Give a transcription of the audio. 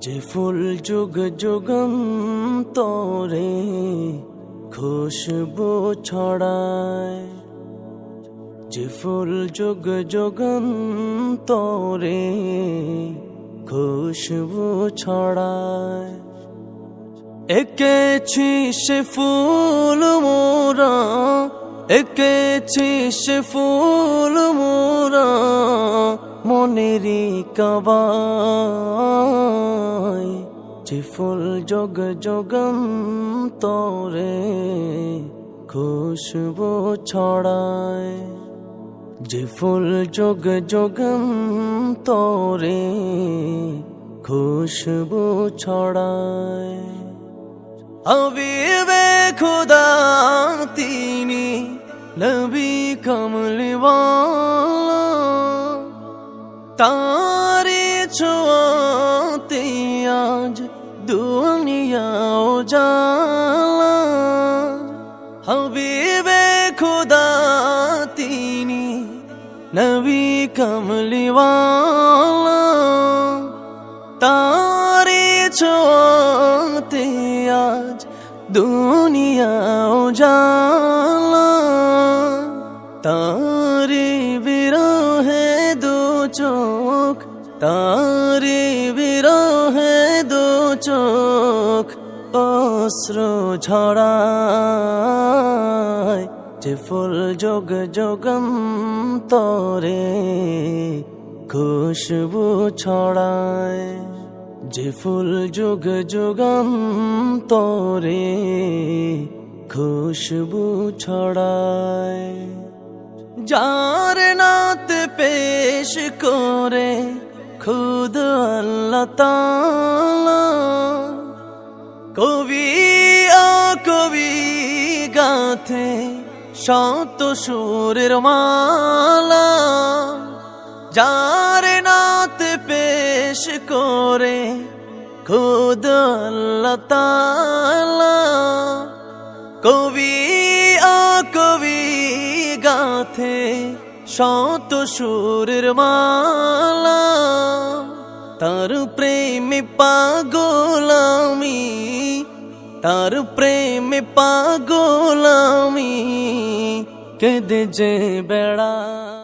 যে ফুল যুগ যুগম তোরে খুশবু ছড়ায়। যে ফুল যুগ যুগম তোরে খুশবু ছড়ায়। এঁকেছি সে ফুল মোরা, এঁকেছি সে ফুল মোরা, মনেরই কবায় যে ফুল যোগ যোগম তোরে খুশবু ছড়ায়। যে ফুল যোগ যোগম তোরে খুশবু ছড়ায়। হবিবে খুদা তিনি নবী কমলিওয়ালা জালা, হবিবে খুদা তিনি, নবী কমলিওয়ালা, তারে ছোঁয়াতে আজ দুনিয়া জালা তারে বিরহে দু চোখ, তারে বিরহে দু চোখ অস্ত্র ঝড়ায় যে ফুল যোগ যোগম তরে খুশবু ছড়ায়, যে ফুল যোগ যোগম তরে খুশবু ছড়ায়। যার নাত পেশ করে খুদ আল্লাহ কবি কবি গাথে শত সুরের মালা, যার নাত পেশ করে খুদ আল্লাহ কবি কবি গাথে শত সুরের মালা তার প্রেমে পাগলামি তার প্রেমে পাগলামি কেঁদে যে বেড়া।